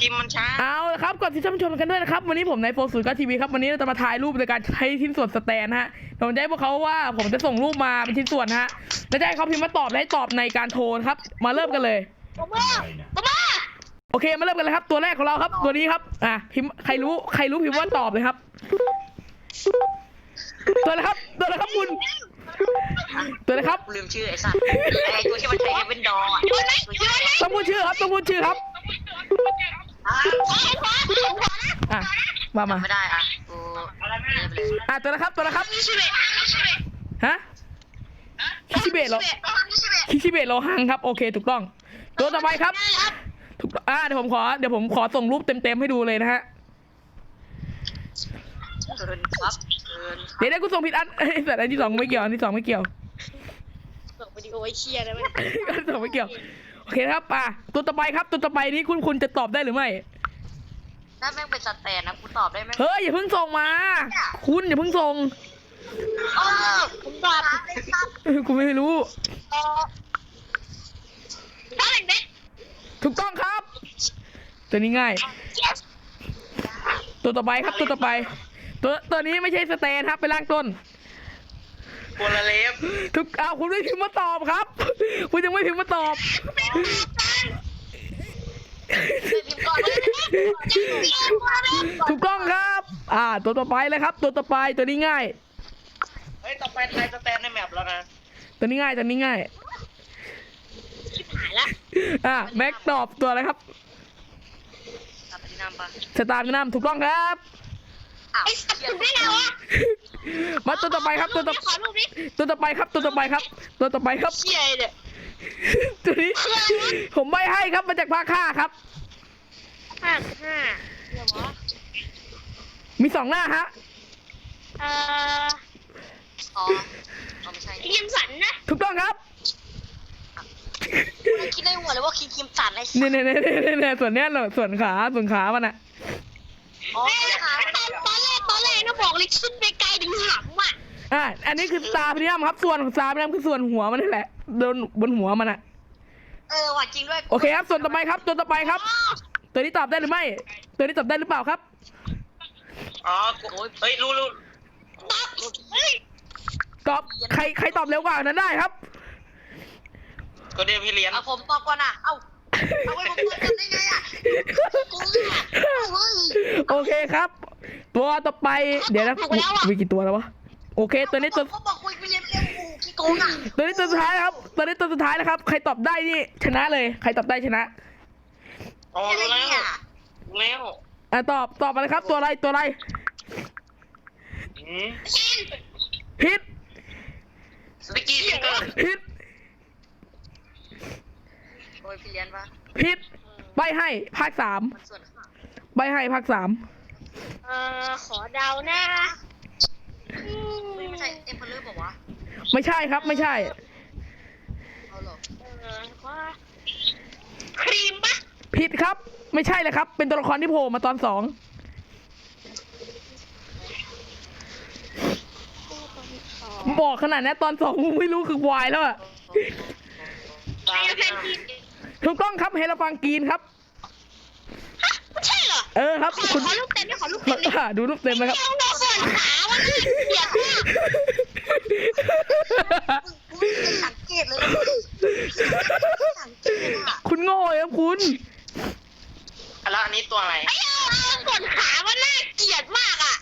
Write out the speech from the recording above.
พิมพ์มันช้า เอาละครับก่อนที่จะมาชมกันด้วยนะครับ วันนี้ผมในโฟร์ศูนย์ก็ทีวีครับ วันนี้เราจะมาถ่ายรูปในการใช้ชิ้นส่วนสแตนฮะผมจะให้พวกเขาว่าผมจะส่งรูปมาเป็นชิ้นส่วนฮะแล้วจะให้เขาพิมพ์มาตอบและให้ตอบในการโทรนะครับ มาเริ่มกันเลยโอเคมาเริ่มกันเลยครับ ตัวแรกของเราครับ ตัวนี้ครับอะพิมพ์ใครรู้ใครรู้พิมพ์ว่าตอบเลยครับ ตัวอะไรครับตัวอะไรครับคุณ ตัวอะไรครับ ลืมชื่อไอ้สัตว์ไอ้ตัวที่มันใช้เฮเวนดอร์อะต้องพูดชื่อครับต้องพูดชื่อครับ อะมามาไม่ได้อะกูเรียบเลยอะตัวนะครับตัวนะครับฮะคิชิเบะเหรอคิชิเบะโลหังครับโอเคถูกต้อง ตัวต่อไปครับ ถูกต้องอ่าเดี๋ยวผมขอเดี๋ยวผมขอส่งรูปเต็มๆให้ดูเลยนะฮะเกินครับเกินเดี๋ยวได้กูส่งผิดอันไอ้สัตว์อันที่สองไม่เกี่ยวอันที่สองไม่เกี่ยวส่งวิดีโอไอ้เชียร์ได้ไหมอันที่สองไม่เกี่ยว โอเคนะครับอะตัวต่อไปครับตัวต่อไปนี้คุณคุณจะตอบได้หรือไม่ถ้าแม่งเป็นสแตนนะกูตอบได้ไหมเฮ้ยอย่าเพิ่งส่งมา คุณอย่าเพิ่งส่งเออผมตอบเออกูไม่รู้ได้ไหมถูกต้องครับ ตัวนี้ง่าย ตัวต่อไปครับตัวต่อไป ตัวตัวนี้ไม่ใช่สแตนครับไปล่างต้น โบลาเลฟทุกอ้าวคุณไม่พิมพ์มาตอบครับ คุณยังไม่พิมพ์มาตอบพิมพ์ก่อนเลยถูกต้องครับ อ่า ตัวต่อไปเลยครับ ตัวต่อไปตัวนี้ง่าย เฮ้ย ต่อไปไทยสแตนในแมปแล้วนะ ตัวนี้ง่ายตัวนี้ง่ายหายละอ่าแม็กตอบตัวอะไรครับตัดไปที่น้ำปะสตาร์มินัมถูกต้องครับอ้าว ไอ้สัตว์ถึงได้ไงวะมาตัวต่อไปครับตัวต่อขอรูปนี้ตัวต่อไปครับตัวต่อไปครับ ตัวต่อไปครับเชียร์เนี่ยตัวนี้ผมไม่ให้ครับมาจากภาคห้าครับห้าห้าเดี๋ยววะมีสองหน้าฮะเอ่ออ๋ออ๋อไม่ใช่ไอ้ยิมสันนะถูกต้องครับกูคิดในหัวเลยว่าคิมคิมสันไอ้สัเนี่ยเนี่ยเนี่ยเนี่ยเนี่ยส่วนเนี้ยเหรอส่วนขาส่วนขามันอะอ๋อแม่ตอนตอนแรกต อนแรกนะบอกเลยขึ้นไปไกลถึงหำอะอะอันนี้คือสตาร์พินัมครับส่วนของสตาร์พินัมคือส่วนหัวมันนี่แหละโดนบนหัวมันอะเออว่ะจริงด้วยโอเคครับส่วนต่อไปครับ ตัวต่อไปครับตัวนี้ตอบได้หรือไม่ ตัวนี้ตอบได้หรือเปล่าครับ อ๋อกูเฮ้ยรู้รู้เฮ้ยตอบใครใครตอบเร็วกว่านั้นได้ครับ ก็เดี๋ยวพี่เลี้ยงเอาผมตอบก่อนอะ เอ้าเอาไว้ผมตอบได้ไงอะกูเนี่ยเฮ้ยโอเคครับ ตัวต่อไป เดี๋ยวนะมีกี่ตัวแล้ววะ โอเค ตัวนี้ตัวเขาบอกคุยพี่เลี้ยงเร็วกูขี้โกงอะตัวนี้ตัวสุดท้ายนะครับ ตัวนี้ตัวสุดท้ายนะครับ ใครตอบได้นี่ชนะเลย ใครตอบได้ชนะอ๋อรู้แล้วรู้แล้วอะตอบตอบมาเลยครับ ตัวอะไรตัวอะไรอืมพิษสติกกี้ฟิงเกอร์พิษโอ้ยพี่เลี้ยงปะพิษใบให้ภาคสามมันส่วนข้างใบให้ภาคสาม เอ่อขอเดานะอืเฮ้ยไม่ใช่เอ็มเพลเลอร์บอกว่าไม่ใช่ครับ ไม่ใช่เอาเหรอเออขอครีมปะผิดครับ ไม่ใช่เลยครับ เป็นตัวละครที่โผล่มาตอนสองบอกขนาดนี้ตอนสองมึงไม่รู้คือวายแล้วอะตายไอ้แล้วแฟนทีมถูกต้องครับเฮลฟังกีนครับฮะไม่ใช่ เออครับ คุณขอรูปเต็มด้วขอรูปเต็มด้วาดูรูปเต็มไหมครับ เอางเเลยคุณโง่ครับคุณ แล้วอันนี้ตัวอะไร ไอ้เอาส่นขาว่าน่าเกลียดมากอะ